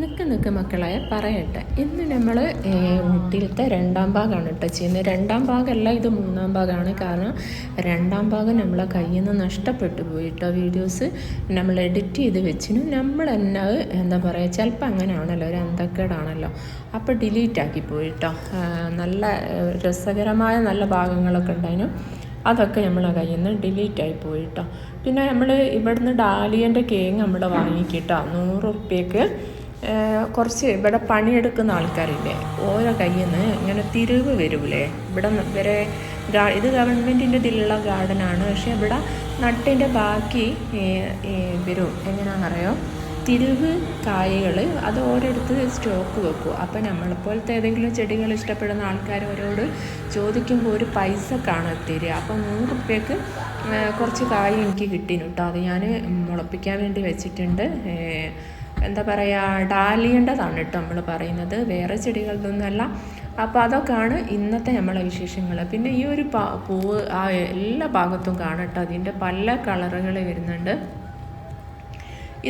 നിൽക്ക് നിൽക്ക് മക്കളെ പറയട്ടെ. ഇന്ന് നമ്മൾ ഊട്ടിയിലത്തെ രണ്ടാം ഭാഗമാണ് കേട്ടോ ചെയ്യുന്നത്. രണ്ടാം ഭാഗമല്ല ഇത് മൂന്നാം ഭാഗമാണ് കാരണം രണ്ടാം ഭാഗം നമ്മളെ കയ്യിൽ നിന്ന് നഷ്ടപ്പെട്ടു പോയി കേട്ടോ വീഡിയോസ്. നമ്മൾ എഡിറ്റ് ചെയ്ത് വെച്ചിനും. നമ്മൾ തന്നെ എന്താ പറയുക ചിലപ്പോൾ അങ്ങനെയാണല്ലോ ഒരു അന്തക്കേടാണല്ലോ അപ്പോൾ ഡിലീറ്റ് ആക്കി പോയി കേട്ടോ. നല്ല രസകരമായ നല്ല ഭാഗങ്ങളൊക്കെ ഉണ്ടായിരുന്നു അതൊക്കെ നമ്മളെ കയ്യിൽ നിന്ന് ഡിലീറ്റ് ആയി പോയി കേട്ടോ. പിന്നെ നമ്മൾ ഇവിടുന്ന് ഡാലിയന്റെ കേക്ക് നമ്മൾ വാങ്ങിക്കിട്ടോ നൂറ് ഉറുപ്പ്യക്ക്. കുറച്ച് ഇവിടെ പണിയെടുക്കുന്ന ആൾക്കാരില്ലേ ഓരോ കയ്യിൽ നിന്ന് ഇങ്ങനെ തിരിവ് വരൂലേ? ഇവിടെ വരെ ഇത് ഗവൺമെന്റിന്റെ ഇതിലുള്ള ഗാർഡനാണ് പക്ഷേ ഇവിടെ നട്ടിന്റെ ബാക്കി വരും എങ്ങനെയാണെന്ന് വരും. എങ്ങനെയാണെന്നറിയോ തിരിവ് കായകൾ അത് ഓരോരുത്തർ സ്റ്റോക്ക് വെക്കും. അപ്പോൾ നമ്മളെപ്പോലത്തെ ഏതെങ്കിലും ചെടികൾ ഇഷ്ടപ്പെടുന്ന ആൾക്കാരോട് ചോദിക്കുമ്പോൾ ഒരു പൈസ കാണാൻ തരിക. അപ്പോൾ നൂറ് റുപ്യക്ക് കുറച്ച് കായ് എനിക്ക് കിട്ടിയിട്ടോ കേട്ടോ അത് ഞാൻ മുളപ്പിക്കാൻ വേണ്ടി വെച്ചിട്ടുണ്ട്. എന്താ പറയുക ഡാലിയേണ്ടതാണ് കേട്ടോ നമ്മൾ പറയുന്നത്. വേറെ ചെടികളൊന്നുമല്ല അപ്പോൾ അതൊക്കെയാണ് ഇന്നത്തെ നമ്മളെ വിശേഷങ്ങൾ. പിന്നെ ഈ ഒരു പൂവ് ആ എല്ലാ ഭാഗത്തും കാണട്ടോ അതിന്റെ പല കളറുകൾ വരുന്നുണ്ട്.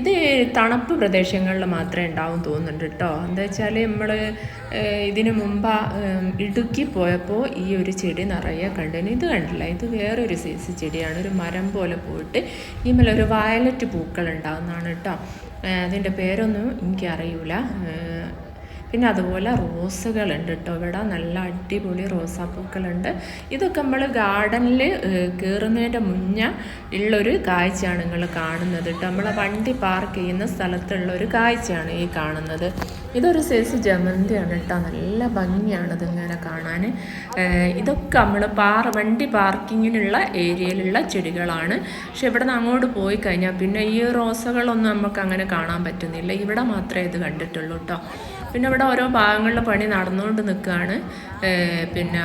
ഇത് തണുപ്പ് പ്രദേശങ്ങളിൽ മാത്രമേ ഉണ്ടാവും തോന്നുന്നുണ്ട് കേട്ടോ എന്താ വെച്ചാൽ നമ്മൾ ഇതിന് മുമ്പ് ഇടുക്കി പോയപ്പോൾ ഈ ഒരു ചെടി നിറയെ കണ്ടിന് ഇത് കണ്ടില്ല ഇത് വേറൊരു സൈസ് ചെടിയാണ്. ഒരു മരം പോലെ പോയിട്ട് ഈ ഒരു വയലറ്റ് പൂക്കൾ ഉണ്ടാകുന്നതാണ് കേട്ടോ അതിന്റെ പേരൊന്നും എനിക്കറിയില്ല പിന്നെ അതുപോലെ റോസുകളുണ്ട് കേട്ടോ ഇവിടെ നല്ല അടിപൊളി റോസാപ്പൂക്കളുണ്ട്. ഇതൊക്കെ നമ്മൾ ഗാർഡനിൽ കയറുന്നതിന്റെ മുന്നേ ഉള്ളൊരു കാഴ്ചയാണ് നിങ്ങൾ കാണുന്നത് കേട്ടോ. നമ്മളെ വണ്ടി പാർക്ക് ചെയ്യുന്ന സ്ഥലത്തുള്ള ഒരു കാഴ്ചയാണ് ഈ കാണുന്നത്. ഇതൊരു സൈസ് ജമന്തിയാണ് കേട്ടോ. നല്ല ഭംഗിയാണ് ഇതിങ്ങനെ കാണാൻ ഇതൊക്കെ നമ്മൾ പാർ വണ്ടി പാർക്കിങ്ങിനുള്ള ഏരിയയിലുള്ള ചെടികളാണ്. പക്ഷെ ഇവിടെ നിന്ന് അങ്ങോട്ട് പോയി കഴിഞ്ഞാൽ പിന്നെ ഈ റോസകളൊന്നും നമുക്ക് അങ്ങനെ കാണാൻ പറ്റുന്നില്ല. ഇവിടെ മാത്രമേ ഇത് കണ്ടിട്ടുള്ളൂ കേട്ടോ. പിന്നെ ഇവിടെ ഓരോ ഭാഗങ്ങളിൽ പണി നടന്നുകൊണ്ട് നിൽക്കുകയാണ്. പിന്നെ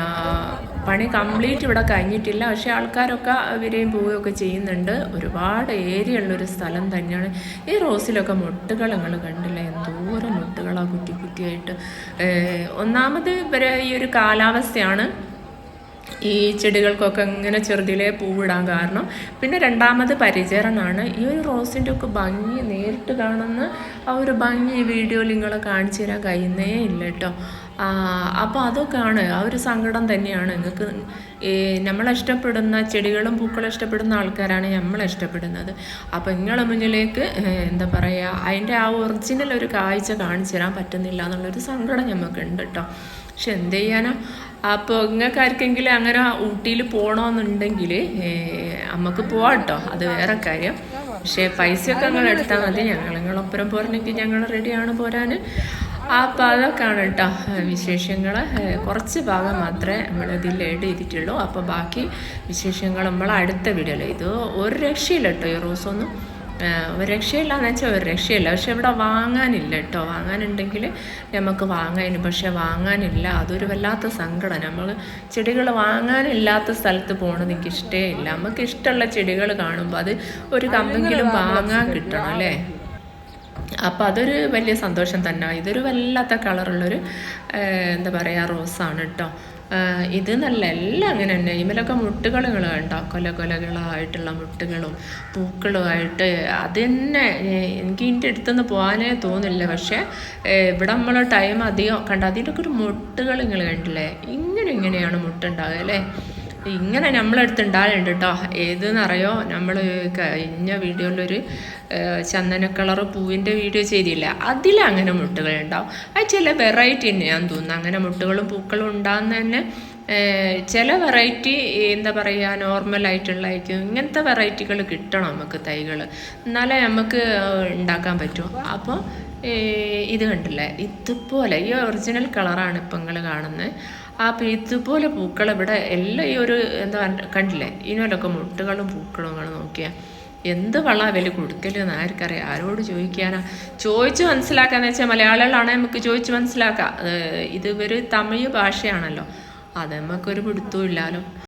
പണി കംപ്ലീറ്റ് ഇവിടെ കഴിഞ്ഞിട്ടില്ല. പക്ഷേ ആൾക്കാരൊക്കെ വരികയും പോവുകയൊക്കെ ചെയ്യുന്നുണ്ട്. ഒരുപാട് ഏരിയ ഉള്ളൊരു സ്ഥലം തന്നെയാണ്. ഈ റോസിലൊക്കെ മുട്ടുകൾ നിങ്ങൾ കണ്ടില്ല? എന്തോരം മുട്ടുകളാണ് കുറ്റി കുറ്റിയായിട്ട്. ഒന്നാമത് ഇവരെ ഈ ഒരു കാലാവസ്ഥയാണ്. ഈ ചെടികൾക്കൊക്കെ ഇങ്ങനെ ചെറുതിലേ പൂവിടാൻ കാരണം. പിന്നെ രണ്ടാമത് പരിചരണമാണ്. ഈ ഒരു റോസിന്റെ ഒക്കെ ഭംഗി നേരിട്ട് കാണുന്ന ആ ഒരു ഭംഗി ഈ വീഡിയോയിൽ നിങ്ങളെ കാണിച്ചു തരാൻ കഴിയുന്നേ ഇല്ല കേട്ടോ. അപ്പോൾ അതൊക്കെയാണ് ആ ഒരു സങ്കടം തന്നെയാണ്. നിങ്ങൾക്ക് ഈ ഇഷ്ടപ്പെടുന്ന ചെടികളും പൂക്കളും ഇഷ്ടപ്പെടുന്ന ആൾക്കാരാണ് നമ്മൾ ഇഷ്ടപ്പെടുന്നത്. അപ്പോൾ നിങ്ങളെ മുന്നിലേക്ക് എന്താ പറയുക അതിന്റെ ആ ഒറിജിനൽ ഒരു കാഴ്ച കാണിച്ചു തരാൻ പറ്റുന്നില്ല എന്നുള്ളൊരു സങ്കടം നമുക്കുണ്ട് കേട്ടോ പക്ഷെ എന്ത് ചെയ്യാനാ? അപ്പോൾ നിങ്ങൾക്ക് ആർക്കെങ്കിലും അങ്ങനെ ഊട്ടിയിൽ പോകണമെന്നുണ്ടെങ്കിൽ നമുക്ക് പോവാം കേട്ടോ അത് വേറെ കാര്യം. പക്ഷേ പൈസയൊക്കെ നിങ്ങൾ എടുത്താൽ മതി. ഞങ്ങൾ നിങ്ങളൊപ്പരം പോരണമെങ്കിൽ ഞങ്ങൾ റെഡിയാണ് പോരാൻ. അപ്പോൾ അതൊക്കെയാണ് കേട്ടോ വിശേഷങ്ങൾ കുറച്ച് ഭാഗം മാത്രമേ നമ്മൾ ഇതിൽ ചെയ്തിട്ടുള്ളൂ. അപ്പോൾ ബാക്കി വിശേഷങ്ങൾ നമ്മൾ അടുത്ത വീഡിയോയിൽ ഇത് ഒരു രക്ഷയില്ല കേട്ടോ ഈ റോസൊന്നും. ഒരു രക്ഷയില്ല എന്ന് വെച്ചാൽ ഒരു രക്ഷയില്ല. പക്ഷെ ഇവിടെ വാങ്ങാനില്ല കേട്ടോ. വാങ്ങാനുണ്ടെങ്കിൽ നമുക്ക് വാങ്ങാനും പക്ഷെ വാങ്ങാനില്ല. അതൊരു വല്ലാത്ത സങ്കടം. നമ്മൾ ചെടികൾ വാങ്ങാനില്ലാത്ത സ്ഥലത്ത് പോകണത് എനിക്ക് ഇഷ്ടേ ഇല്ല. നമുക്ക് ഇഷ്ടമുള്ള ചെടികൾ കാണുമ്പോൾ അത് ഒരു കമ്പെങ്കിലും വാങ്ങാൻ കിട്ടണം അല്ലേ? അപ്പം അതൊരു വലിയ സന്തോഷം തന്നെ. ഇതൊരു വല്ലാത്ത കളറുള്ളൊരു എന്താ പറയുക റോസാണ് കേട്ടോ ഇത് നല്ല എല്ലാം അങ്ങനെ തന്നെ. ഇതിലൊക്കെ മുട്ടുകളുകൾ കണ്ടോ? കൊല കൊലകളായിട്ടുള്ള മുട്ടുകളും പൂക്കളുമായിട്ട്. അത് തന്നെ എനിക്ക് ഇതിന്റെ അടുത്തുനിന്ന് പോകാനേ തോന്നില്ല. പക്ഷേ ഇവിടെ നമ്മൾ ടൈം അധികം കണ്ട? അതിന്റെയൊക്കെ ഒരു മുട്ടുകൾ നിങ്ങൾ കണ്ടില്ലേ? ഇങ്ങനെ ഇങ്ങനെയാണ് മുട്ടുണ്ടാകുക അല്ലേ? ഇങ്ങനെ നമ്മളടുത്ത് ഉണ്ടാകലുണ്ട് കേട്ടോ ഏതെന്നറിയോ? നമ്മൾ കഴിഞ്ഞ വീഡിയോയിലൊരു ചന്ദന കളർ പൂവിന്റെ വീഡിയോ ചെയ്തില്ല. അതിലങ്ങനെ മുട്ടുകൾ ഉണ്ടാവും അത് ചില വെറൈറ്റി ഞാൻ തോന്നുന്നു. അങ്ങനെ മുട്ടുകളും പൂക്കളും ഉണ്ടാകുന്ന തന്നെ ചില വെറൈറ്റി എന്താ പറയുക നോർമലായിട്ടുള്ളതായിരിക്കും ഇങ്ങനത്തെ വെറൈറ്റികൾ കിട്ടണം നമുക്ക് തൈകൾ എന്നാലേ നമുക്ക് ഉണ്ടാക്കാൻ പറ്റും. അപ്പോൾ ഇത് കണ്ടില്ലേ? ഇതുപോലെ ഈ ഒറിജിനൽ കളറാണ് ഇപ്പം നിങ്ങൾ കാണുന്നത് അപ്പോൾ ഇതുപോലെ പൂക്കൾ ഇവിടെ എല്ലാം ഈ ഒരു എന്താ കണ്ടില്ലേ? ഇനൊക്കെ മുട്ടുകളും പൂക്കളും നിങ്ങൾ നോക്കിയാൽ എന്ത് വള വില കൊടുക്കലെന്ന് ആർക്കറിയാം? ആരോട് ചോദിക്കാനാ? ചോദിച്ച് മനസ്സിലാക്കാന്ന് വെച്ചാൽ മലയാളികളാണെങ്കിൽ നമുക്ക് ചോദിച്ച് മനസ്സിലാക്കാം. ഇത് ഒരു തമിഴ് ഭാഷയാണല്ലോ. അത് നമുക്കൊരു പിടുത്തവും ഇല്ലാലോ.